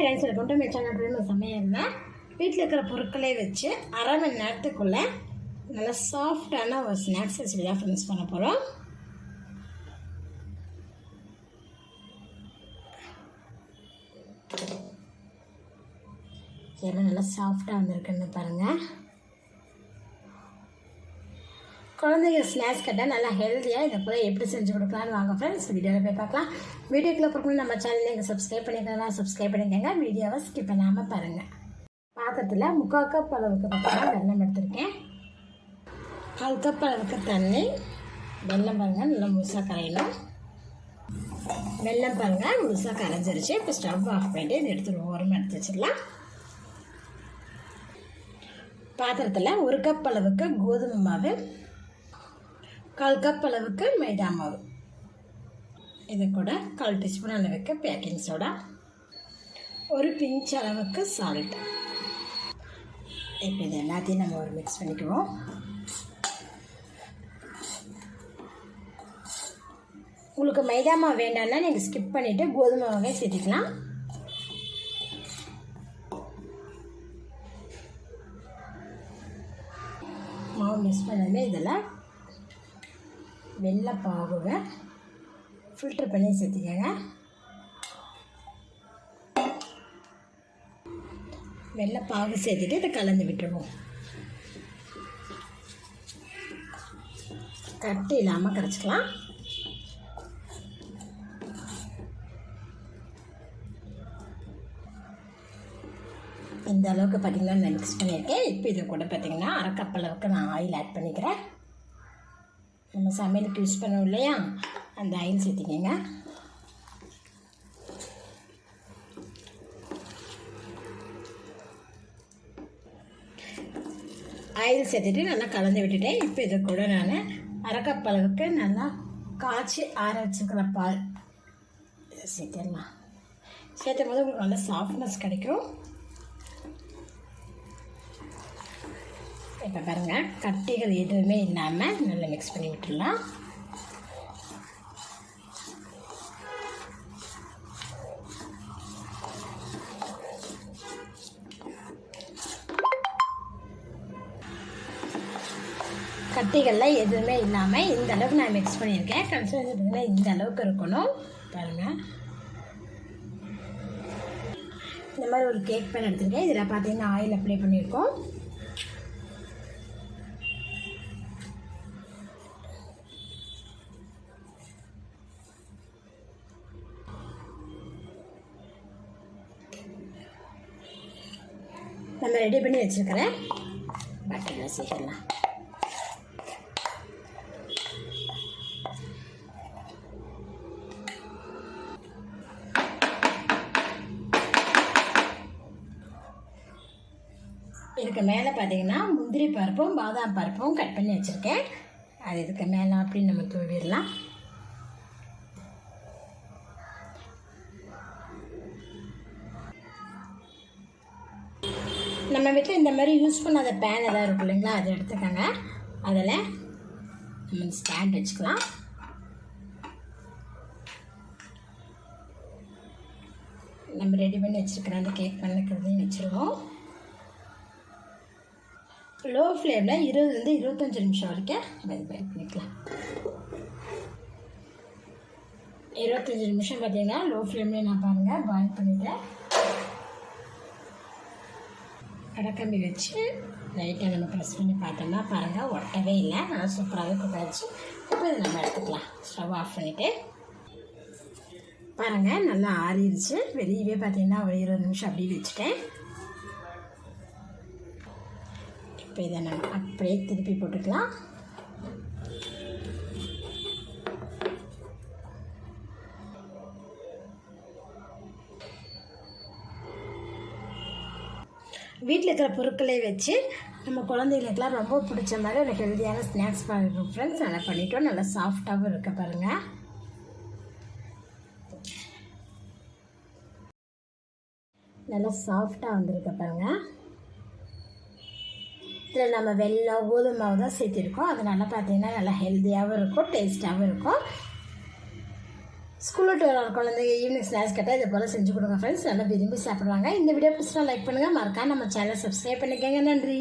Friends welcome to my channel சமையலில் வீட்டில் இருக்கிற பொருட்களே வச்சு அரை மணி நேரத்துக்குள்ளே நல்லா சாஃப்டான ஒரு ஸ்நாக்ஸ் ரெசிபி தான் ஃப்ரெண்ட்ஸ் பண்ண போகிறோம் எல்லாம் நல்லா சாஃப்டாக வந்திருக்குன்னு பாருங்கள் குழந்தைங்க ஸ்நாக்ஸ் கேட்டால் நல்லா ஹெல்த்தியாக இதை போல் எப்படி செஞ்சு கொடுக்கலான்னு வாங்க ஃப்ரெண்ட்ஸ் வீடியோவில் போய் பார்க்கலாம். வீடியோக்குள்ளே போகணும் நம்ம சேனல் நீங்கள் சப்ஸ்கிரைப் பண்ணிக்கலாம் சப்ஸ்கிரைப் பண்ணிக்கோங்க. வீடியோவை ஸ்கிப் பண்ணாமல் பாருங்கள் பாத்திரத்தில் முக்கால் கப் அளவுக்கு பார்த்தீங்கன்னா வெள்ளம் எடுத்திருக்கேன். கால் கப் அளவுக்கு தண்ணி. வெல்லம் பாருங்கள் நல்லா முழுசாக கரையணும். வெல்லம் பாருங்கள் முழுசாக கரைஞ்சிருச்சு. இப்போ ஸ்டவ் ஆஃப் பண்ணிட்டு இது எடுத்து ஓரமாக எடுத்து வச்சிடலாம். பாத்திரத்தில் ஒரு கப் அளவுக்கு கோதுமை மாவு கால் கப் அளவுக்கு மைதா மாவு இது கூட கால் டீஸ்பூன் அளவுக்கு பேக்கிங் சோடா ஒரு பிஞ்ச் அளவுக்கு சால்ட் இப்போ இது எல்லாத்தையும் நம்ம ஒரு மிக்ஸ் பண்ணிக்குவோம் உங்களுக்கு மைதா மாவு வேண்டாம்னா நீங்கள் ஸ்கிப் பண்ணிவிட்டு கோதுமை மாவே சேர்த்துக்கலாம் மாவு மிக்ஸ் பண்ணதுமே இதில் வெள்ளை பாகுவை ஃபில்டர் பண்ணி சேர்த்துக்கோங்க வெள்ளைப்பாகு சேர்த்துட்டு இதை கலந்து விட்டுருவோம். கட்டு இல்லாமல் கரைச்சிக்கலாம். இந்த அளவுக்கு பார்த்திங்கன்னா நான் மிக்ஸ் பண்ணியிருக்கேன். இப்போ இது கூட பார்த்திங்கன்னா அரை கப் அளவுக்கு நான் ஆயில் ஆட் பண்ணிக்கிறேன். நம்ம சமையலுக்கு யூஸ் பண்ணோம் இல்லையா? அந்த ஆயில் சேர்த்திக்கங்க. ஆயில் சேர்த்துட்டு நல்லா கலந்து விட்டுட்டேன். இப்போ இது கூட நான் அரை அளவுக்கு நல்லா காய்ச்சி ஆற வச்சுக்கிற பால் சேர்த்துடலாம். சேர்த்தும் போது உங்களுக்கு நல்லா சாஃப்ட்னஸ் கிடைக்கும். இப்போ பாருங்கள் கட்டிகள் எதுவுமே இல்லாமல் நல்லா மிக்ஸ் பண்ணி விட்டுடலாம். கட்டிகளில் எதுவுமே இல்லாமல் இந்த அளவுக்கு நான் மிக்ஸ் பண்ணியிருக்கேன். கன்சிஸ்டன்சி இந்த அளவுக்கு இருக்கணும். பாருங்கள் இந்த மாதிரி ஒரு கேக் பேன் எடுத்துருக்கேன். இதில் பார்த்தீங்கன்னா ஆயில் அப்ளை பண்ணியிருக்கோம். நம்ம ரெடி பண்ணி வச்சுருக்கிறேன். பட்டரில் செய்யலாம் இதுக்கு மேலே பார்த்தீங்கன்னா முந்திரி பருப்பும் பாதாம் பருப்பும் கட் பண்ணி வச்சுருக்கேன். அது இதுக்கு மேலே அப்படி நம்ம தூவிடலாம். நம்ம வீட்டில் இந்த மாதிரி யூஸ் பண்ணாத பேன் எதாவது இருக்கும் இல்லைங்களா அதை எடுத்துக்கோங்க. அதில் நம்ம ஸ்டாண்ட் வச்சுக்கலாம். நம்ம ரெடி பண்ணி வச்சுருக்கிற அந்த கேக் பண்ணிக்கிறதையும் வச்சுருவோம். லோ ஃப்ளேமில் இருபதுலேருந்து இருபத்தஞ்சி நிமிஷம் வரைக்கும் நம்ம பேக் பண்ணிக்கலாம். இருபத்தஞ்சி நிமிஷம் பார்த்தீங்கன்னா லோ ஃப்ளேம்லேயே நான் பாருங்கள் பாயில் பண்ணிவிட்டேன் கடைக்கம்பி வச்சு லைட்டாக நம்ம ப்ரெஸ் பண்ணி பார்த்தோம்னா பாருங்கள் ஒட்டவே இல்லை. நல்லா சூப்பராகவே குக் இப்போ இதை நம்ம எடுத்துக்கலாம். ஸ்டவ் ஆஃப் பண்ணிவிட்டு பாருங்கள் நல்லா ஆறிடுச்சு. வெளியவே பார்த்தீங்கன்னா ஒரு இருபது நிமிஷம் அப்படியே வச்சுட்டேன். இப்போ இதை நம்ம அப்படியே திருப்பி போட்டுக்கலாம். வீட்டில் இருக்கிற பொருட்களை வச்சு நம்ம குழந்தைகளுக்கெல்லாம் ரொம்ப பிடிச்ச மாதிரி ஒரு ஹெல்த்தியான ஸ்நாக்ஸ் பண்ணிருக்கோம் ஃப்ரெண்ட்ஸ் நல்லா பண்ணிட்டோம். நல்லா சாஃப்டாகவும் இருக்க பாருங்கள் நல்லா சாஃப்டாக வந்திருக்க பாருங்கள் இதில் நம்ம வெள்ளம் கோதுமாவை தான் தான் அது அதனால் பார்த்தீங்கன்னா நல்லா ஹெல்த்தியாகவும் இருக்கும் டேஸ்ட்டாகவும் இருக்கும். ஸ்கூலில் விட்டு வர குழந்தைங்க ஈவினிங் ஸ்நாக்ஸ் கேட்டால் இதை போல் செஞ்சு கொடுங்க ஃப்ரெண்ட்ஸ் நல்லா விரும்பி சாப்பிடுவாங்க. இந்த வீடியோ பிடிச்சா லைக் பண்ணுங்கள் மறக்காம நம்ம சேனலை சப்ஸ்கிரைப் பண்ணிக்கோங்க. நன்றி.